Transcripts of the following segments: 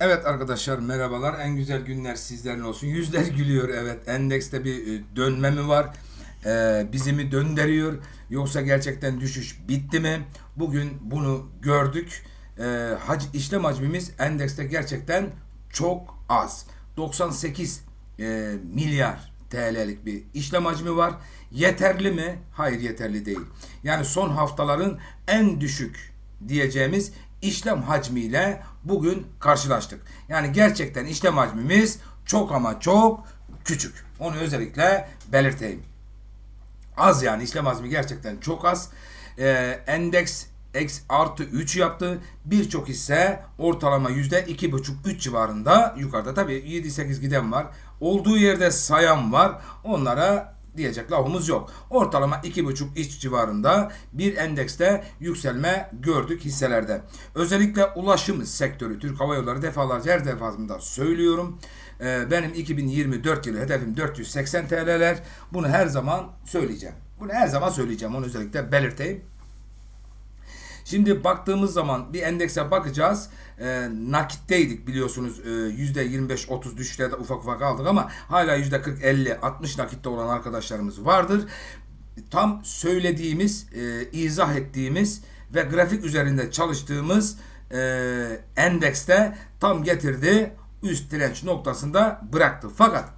Evet arkadaşlar merhabalar. En güzel günler sizlerin olsun. Yüzler gülüyor evet. Endekste bir e, dönme mi var? Ee, bizi mi döndürüyor? Yoksa gerçekten düşüş bitti mi? Bugün bunu gördük. Ee, hac, işlem hacmimiz endekste gerçekten çok az. 98 e, milyar TL'lik bir işlem hacmi var. Yeterli mi? Hayır yeterli değil. Yani son haftaların en düşük diyeceğimiz işlem hacmiyle bugün karşılaştık. Yani gerçekten işlem hacmimiz çok ama çok küçük. Onu özellikle belirteyim. Az yani işlem hacmi gerçekten çok az. Ee, endeks X artı 3 yaptı. Birçok hisse ortalama yüzde iki buçuk 3 civarında yukarıda. Tabi 7-8 giden var. Olduğu yerde sayan var. Onlara diyecek lafımız yok. Ortalama 2,5 iç civarında bir endekste yükselme gördük hisselerde. Özellikle ulaşım sektörü Türk Hava Yolları defalarca her defasında söylüyorum. Ee, benim 2024 yılı hedefim 480 TL'ler. Bunu her zaman söyleyeceğim. Bunu her zaman söyleyeceğim. Onu özellikle belirteyim. Şimdi baktığımız zaman bir endekse bakacağız. E, nakitteydik biliyorsunuz e, %25-30 düşüşlerde ufak ufak aldık ama hala %40-50-60 nakitte olan arkadaşlarımız vardır. Tam söylediğimiz, e, izah ettiğimiz ve grafik üzerinde çalıştığımız e, endekste tam getirdi üst direnç noktasında bıraktı. Fakat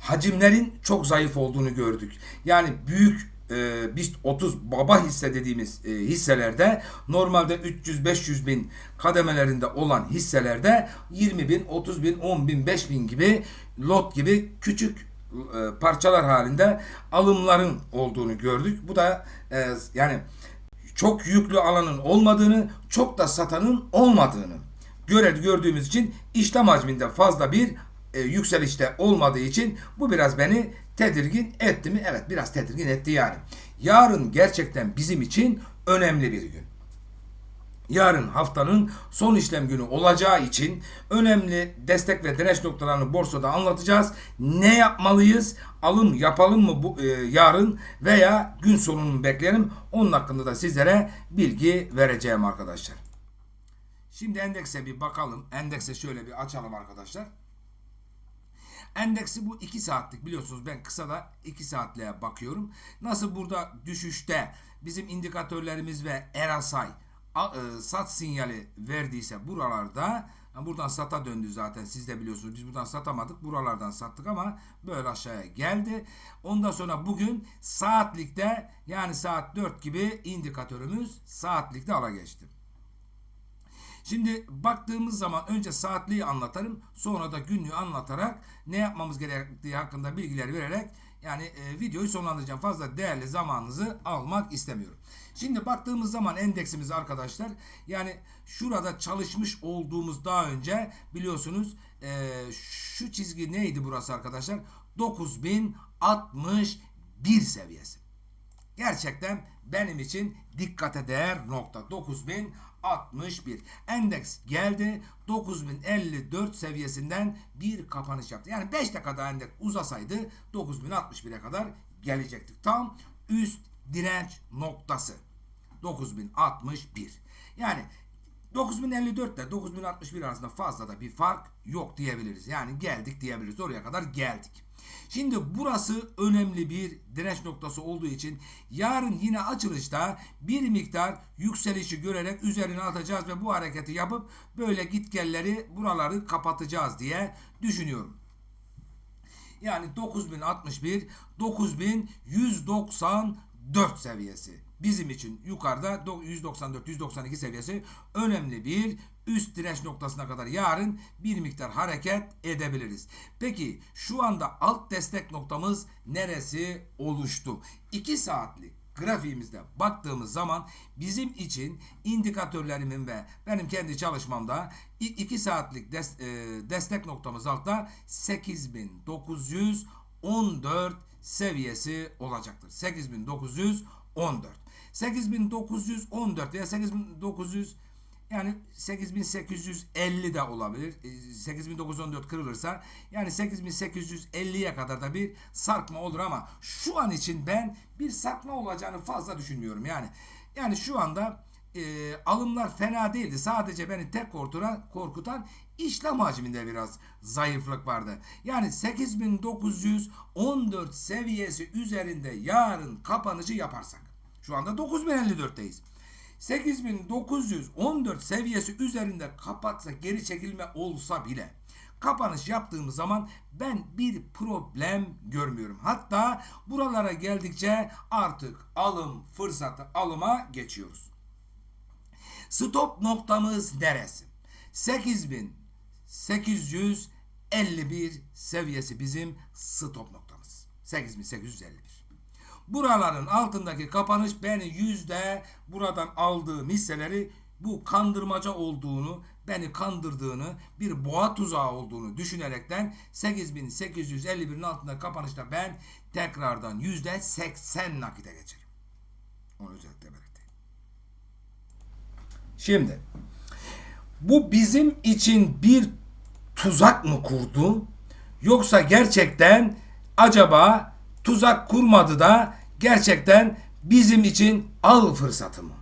hacimlerin çok zayıf olduğunu gördük. Yani büyük e, biz 30 baba hisse dediğimiz e, hisselerde normalde 300-500 bin kademelerinde olan hisselerde 20 bin, 30 bin, 10 bin, 5 bin gibi lot gibi küçük e, parçalar halinde alımların olduğunu gördük. Bu da e, yani çok yüklü alanın olmadığını, çok da satanın olmadığını göre gördüğümüz için işlem hacminde fazla bir e, yükselişte olmadığı için bu biraz beni tedirgin etti mi? Evet biraz tedirgin etti yani. Yarın gerçekten bizim için önemli bir gün. Yarın haftanın son işlem günü olacağı için önemli destek ve direnç noktalarını borsada anlatacağız. Ne yapmalıyız? Alım yapalım mı bu e, yarın veya gün sonunu bekleyelim? Onun hakkında da sizlere bilgi vereceğim arkadaşlar. Şimdi endekse bir bakalım. Endekse şöyle bir açalım arkadaşlar. Endeksi bu 2 saatlik biliyorsunuz ben kısa da 2 saatliğe bakıyorum. Nasıl burada düşüşte bizim indikatörlerimiz ve Erasay e, sat sinyali verdiyse buralarda buradan sata döndü zaten siz de biliyorsunuz biz buradan satamadık buralardan sattık ama böyle aşağıya geldi. Ondan sonra bugün saatlikte yani saat 4 gibi indikatörümüz saatlikte ala geçti. Şimdi baktığımız zaman önce saatliği anlatarım. Sonra da günlüğü anlatarak ne yapmamız gerektiği hakkında bilgiler vererek yani e, videoyu sonlandıracağım. Fazla değerli zamanınızı almak istemiyorum. Şimdi baktığımız zaman endeksimiz arkadaşlar yani şurada çalışmış olduğumuz daha önce biliyorsunuz e, şu çizgi neydi burası arkadaşlar? 9061 seviyesi. Gerçekten benim için dikkate değer nokta 9061. Endeks geldi 9054 seviyesinden bir kapanış yaptı. Yani 5 dakikada endeks uzasaydı 9061'e kadar gelecektik. Tam üst direnç noktası 9061. Yani 9054 ile 9061 arasında fazla da bir fark yok diyebiliriz. Yani geldik diyebiliriz. Oraya kadar geldik. Şimdi burası önemli bir direnç noktası olduğu için yarın yine açılışta bir miktar yükselişi görerek üzerine atacağız ve bu hareketi yapıp böyle gitgelleri buraları kapatacağız diye düşünüyorum. Yani 9061 9194 seviyesi bizim için yukarıda 194-192 seviyesi önemli bir üst direnç noktasına kadar yarın bir miktar hareket edebiliriz. Peki şu anda alt destek noktamız neresi oluştu? 2 saatlik grafiğimizde baktığımız zaman bizim için indikatörlerimin ve benim kendi çalışmamda 2 saatlik des, e, destek noktamız altta 8914 seviyesi olacaktır. 8914. 8914 veya 8900 yani 8850 de olabilir. 8914 kırılırsa yani 8850'ye kadar da bir sarkma olur ama şu an için ben bir sarkma olacağını fazla düşünmüyorum. Yani yani şu anda e, alımlar fena değildi. Sadece beni tek korkutan, korkutan işlem hacminde biraz zayıflık vardı. Yani 8914 seviyesi üzerinde yarın kapanışı yaparsak. Şu anda 9054'teyiz. 8914 seviyesi üzerinde kapatsa geri çekilme olsa bile kapanış yaptığımız zaman ben bir problem görmüyorum. Hatta buralara geldikçe artık alım fırsatı alıma geçiyoruz. Stop noktamız neresi? 8851 seviyesi bizim stop noktamız. 8851. Buraların altındaki kapanış beni yüzde buradan aldığım hisseleri bu kandırmaca olduğunu, beni kandırdığını, bir boğa tuzağı olduğunu düşünerekten 8851'in altında kapanışta ben tekrardan yüzde 80 nakite geçerim. Onu özellikle belirteyim. Şimdi bu bizim için bir tuzak mı kurdu? Yoksa gerçekten acaba tuzak kurmadı da gerçekten bizim için al fırsatı mı?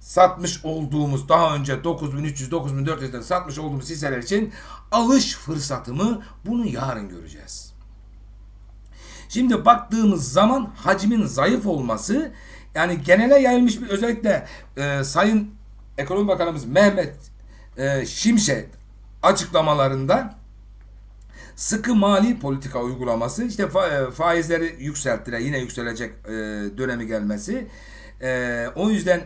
Satmış olduğumuz daha önce 9300 9400'den satmış olduğumuz hisseler için alış fırsatı mı? Bunu yarın göreceğiz. Şimdi baktığımız zaman hacmin zayıf olması yani genele yayılmış bir özellikle e, Sayın Ekonomi Bakanımız Mehmet e, Şimşek açıklamalarında sıkı mali politika uygulaması işte e, faizleri yükselttiler yine yükselecek e, dönemi gelmesi E, o yüzden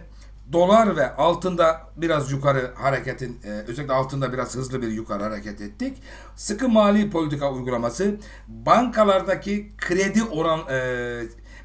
dolar ve altında biraz yukarı hareketin e, özellikle altında biraz hızlı bir yukarı hareket ettik. Sıkı mali politika uygulaması bankalardaki kredi oran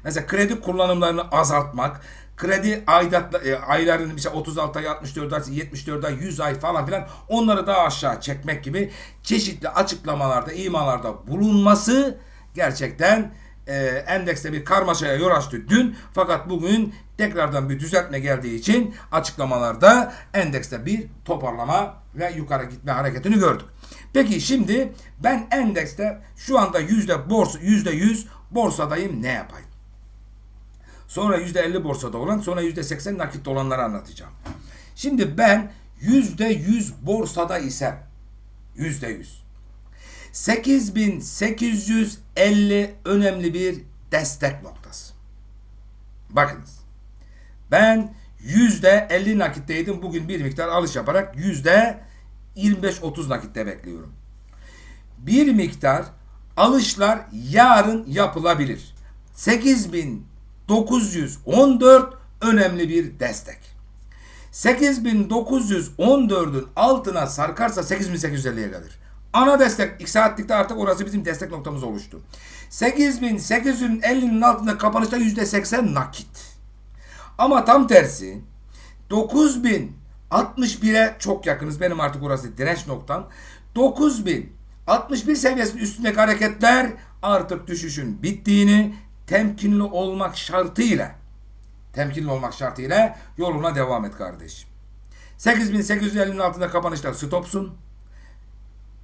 mesela kredi kullanımlarını azaltmak kredi aidatla, e, aylarını işte 36 ay 64 ay 74 ay 100 ay falan filan onları daha aşağı çekmek gibi çeşitli açıklamalarda imalarda bulunması gerçekten e, endekste bir karmaşaya yol açtı dün fakat bugün tekrardan bir düzeltme geldiği için açıklamalarda endekste bir toparlama ve yukarı gitme hareketini gördük. Peki şimdi ben endekste şu anda yüzde borsa yüzde yüz borsadayım ne yapayım? Sonra yüzde elli borsada olan sonra yüzde seksen nakitte olanları anlatacağım. Şimdi ben yüzde yüz borsada isem yüzde yüz 8850 önemli bir destek noktası. Bakınız. Ben yüzde 50 nakitteydim. Bugün bir miktar alış yaparak yüzde 25-30 nakitte bekliyorum. Bir miktar alışlar yarın yapılabilir. 8914 önemli bir destek. 8914'ün altına sarkarsa 8850'ye gelir. Ana destek 2 saatlikte artık orası bizim destek noktamız oluştu. 8850'nin altında kapanışta %80 nakit. Ama tam tersi 9061'e çok yakınız. Benim artık orası direnç noktam. 9061 seviyesinin üstündeki hareketler artık düşüşün bittiğini temkinli olmak şartıyla temkinli olmak şartıyla yoluna devam et kardeşim. 8850'nin altında kapanışta stopsun.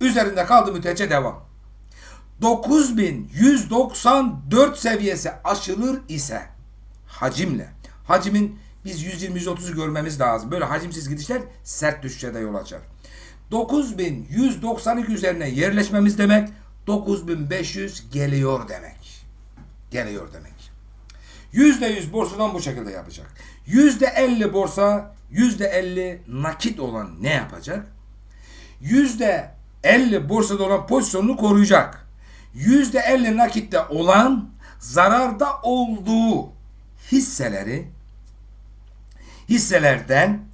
Üzerinde kaldı müddetçe devam. 9194 seviyesi aşılır ise hacimle. Hacimin biz 120-130'u görmemiz lazım. Böyle hacimsiz gidişler sert düşüşe de yol açar. 9192 üzerine yerleşmemiz demek 9500 geliyor demek. Geliyor demek. %100 borsadan bu şekilde yapacak. %50 borsa, %50 nakit olan ne yapacak? %50 borsada olan pozisyonunu koruyacak. %50 nakitte olan zararda olduğu hisseleri hisselerden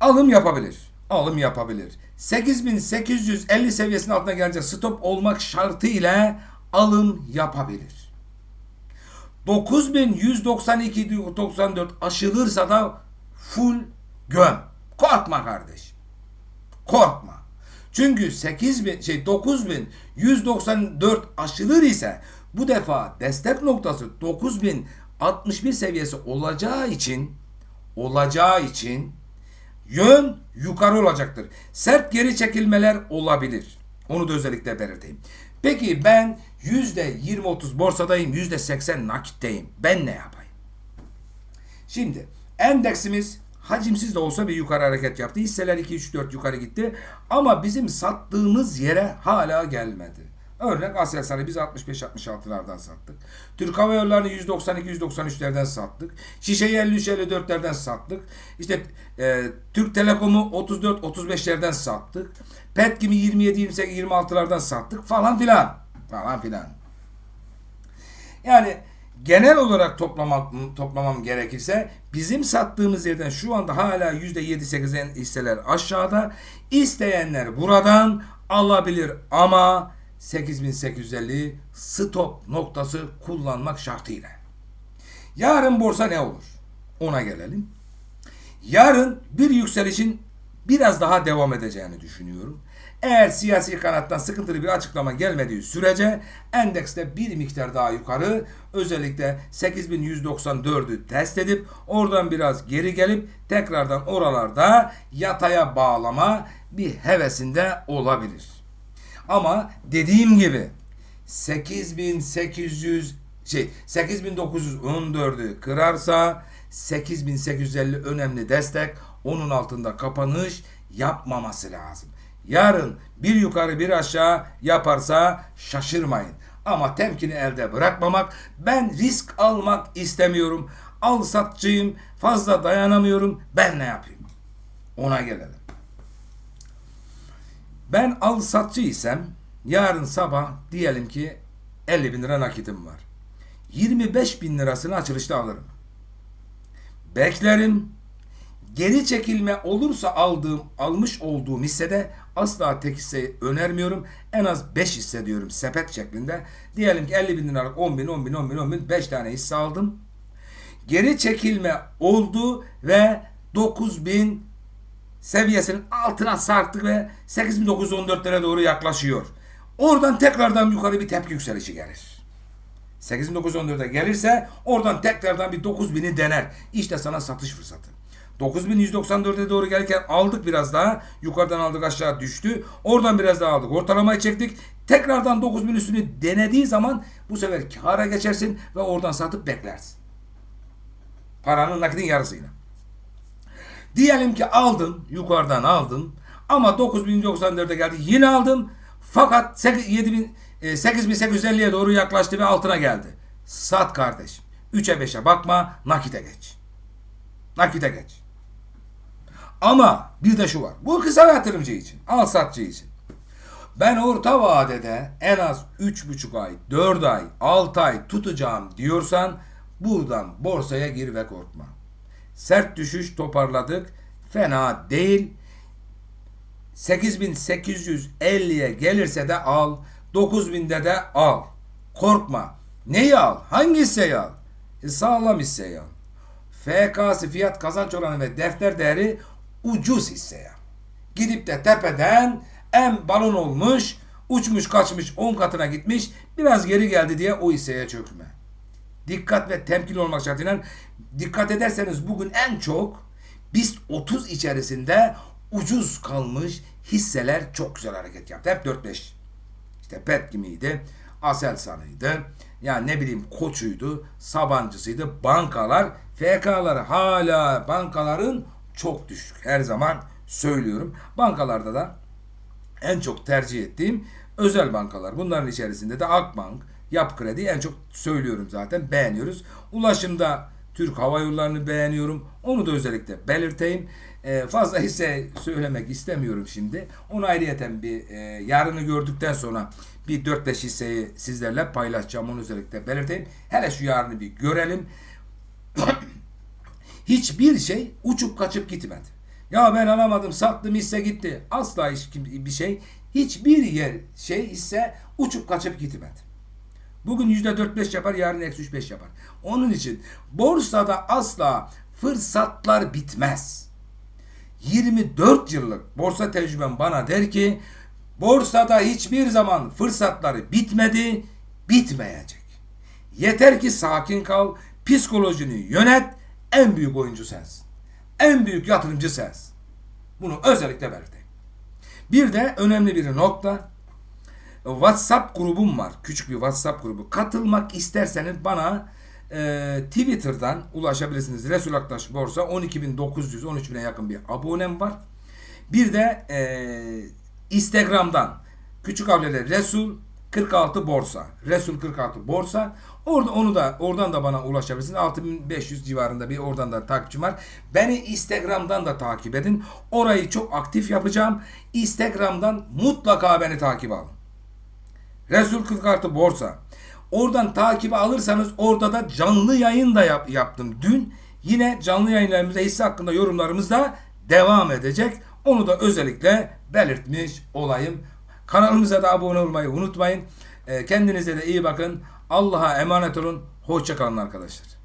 alım yapabilir. Alım yapabilir. 8850 seviyesinin altına gelince stop olmak şartıyla alım yapabilir. 9192 94 aşılırsa da full göm. Korkma kardeş. Korkma. Çünkü 8000 şey 9194 aşılır ise bu defa destek noktası 9061 seviyesi olacağı için olacağı için yön yukarı olacaktır. Sert geri çekilmeler olabilir. Onu da özellikle belirteyim. Peki ben %20-30 borsadayım, %80 nakitteyim. Ben ne yapayım? Şimdi Endeksimiz hacimsiz de olsa bir yukarı hareket yaptı. Hisseler 2-3-4 yukarı gitti. Ama bizim sattığımız yere hala gelmedi. Örnek Aselsan'ı biz 65-66'lardan sattık. Türk Hava Yolları'nı 192-193'lerden sattık. Şişe'yi 53-54'lerden sattık. İşte e, Türk Telekom'u 34-35'lerden sattık. Petkim'i 27-28-26'lardan sattık falan filan. Falan filan. Yani genel olarak toplamak, toplamam gerekirse bizim sattığımız yerden şu anda hala %7-8'en hisseler aşağıda. İsteyenler buradan alabilir ama 8850 stop noktası kullanmak şartıyla. Yarın borsa ne olur? Ona gelelim. Yarın bir yükselişin biraz daha devam edeceğini düşünüyorum. Eğer siyasi kanattan sıkıntılı bir açıklama gelmediği sürece endekste bir miktar daha yukarı özellikle 8194'ü test edip oradan biraz geri gelip tekrardan oralarda yataya bağlama bir hevesinde olabilir. Ama dediğim gibi 8800 şey 8914'ü kırarsa 8850 önemli destek onun altında kapanış yapmaması lazım. Yarın bir yukarı bir aşağı yaparsa şaşırmayın. Ama temkini elde bırakmamak, ben risk almak istemiyorum. Al satçıyım, fazla dayanamıyorum. Ben ne yapayım? Ona gelelim. Ben al satçı isem yarın sabah diyelim ki 50 bin lira nakitim var. 25 bin lirasını açılışta alırım. Beklerim. Geri çekilme olursa aldığım, almış olduğum hissede asla tek hisse önermiyorum. En az 5 hisse diyorum sepet şeklinde. Diyelim ki 50 bin liralık 10 bin, 10 bin, 10 bin, 10 bin 5 tane hisse aldım. Geri çekilme oldu ve 9 bin seviyesinin altına sarktık ve 8914'lere doğru yaklaşıyor. Oradan tekrardan yukarı bir tepki yükselişi gelir. 8914'e gelirse oradan tekrardan bir 9000'i dener. İşte sana satış fırsatı. 9194'e doğru gelirken aldık biraz daha. Yukarıdan aldık aşağı düştü. Oradan biraz daha aldık. Ortalamayı çektik. Tekrardan 9000 üstünü denediği zaman bu sefer kâra geçersin ve oradan satıp beklersin. Paranın nakidin yarısıyla. Diyelim ki aldın, yukarıdan aldın ama 9094'e geldi yine aldım fakat 7000 8850'ye doğru yaklaştı ve altına geldi. Sat kardeşim. 3'e 5'e bakma, nakite geç. Nakite geç. Ama bir de şu var. Bu kısa yatırımcı için, al satçı için. Ben orta vadede en az 3,5 ay, 4 ay, 6 ay tutacağım diyorsan buradan borsaya gir ve korkma. Sert düşüş toparladık. Fena değil. 8850'ye gelirse de al. 9000'de de al. Korkma. Neyi al? Hangi hisseyi al? E, sağlam hisseyi al. FK'sı fiyat kazanç oranı ve defter değeri ucuz hisseye. Gidip de tepeden en balon olmuş, uçmuş kaçmış 10 katına gitmiş, biraz geri geldi diye o hisseye çökme. Dikkat ve temkinli olmak şartıyla dikkat ederseniz bugün en çok BIST 30 içerisinde ucuz kalmış hisseler çok güzel hareket yaptı. Hep 4-5. İşte Petkim'iydi, Aselsan'ıydı, yani ne bileyim Koç'uydu, Sabancısıydı, bankalar, FK'lar hala bankaların çok düşük. Her zaman söylüyorum. Bankalarda da en çok tercih ettiğim özel bankalar. Bunların içerisinde de Akbank, Yap Kredi en çok söylüyorum zaten. Beğeniyoruz. Ulaşımda Türk Hava Yolları'nı beğeniyorum. Onu da özellikle belirteyim. Ee, fazla hisse söylemek istemiyorum şimdi. Onu ayrıyeten bir e, yarını gördükten sonra bir 4-5 hisseyi sizlerle paylaşacağım. Onu özellikle belirteyim. Hele şu yarını bir görelim. Hiçbir şey uçup kaçıp gitmedi. Ya ben alamadım, sattım hisse gitti. Asla hiç bir şey, hiçbir yer şey hisse uçup kaçıp gitmedi. Bugün yüzde dört beş yapar, yarın eksi üç beş yapar. Onun için borsada asla fırsatlar bitmez. 24 yıllık borsa tecrübem bana der ki borsada hiçbir zaman fırsatları bitmedi, bitmeyecek. Yeter ki sakin kal, psikolojini yönet, en büyük oyuncu sensin. En büyük yatırımcı sensin. Bunu özellikle belirteyim. Bir de önemli bir nokta. WhatsApp grubum var. Küçük bir WhatsApp grubu. Katılmak isterseniz bana e, Twitter'dan ulaşabilirsiniz. Resul Aktaş Borsa 12.900 13.000'e yakın bir abonem var. Bir de e, Instagram'dan küçük harflerle Resul 46 Borsa. Resul 46 Borsa. Orada onu da oradan da bana ulaşabilirsiniz. 6500 civarında bir oradan da takipçim var. Beni Instagram'dan da takip edin. Orayı çok aktif yapacağım. Instagram'dan mutlaka beni takip alın. Resul 46 Borsa. Oradan takibi alırsanız orada da canlı yayın da yap, yaptım dün. Yine canlı yayınlarımızda hisse hakkında yorumlarımız da devam edecek. Onu da özellikle belirtmiş olayım. Kanalımıza da abone olmayı unutmayın. Ee, Kendinize de iyi bakın. Allah'a emanet olun. Hoşçakalın arkadaşlar.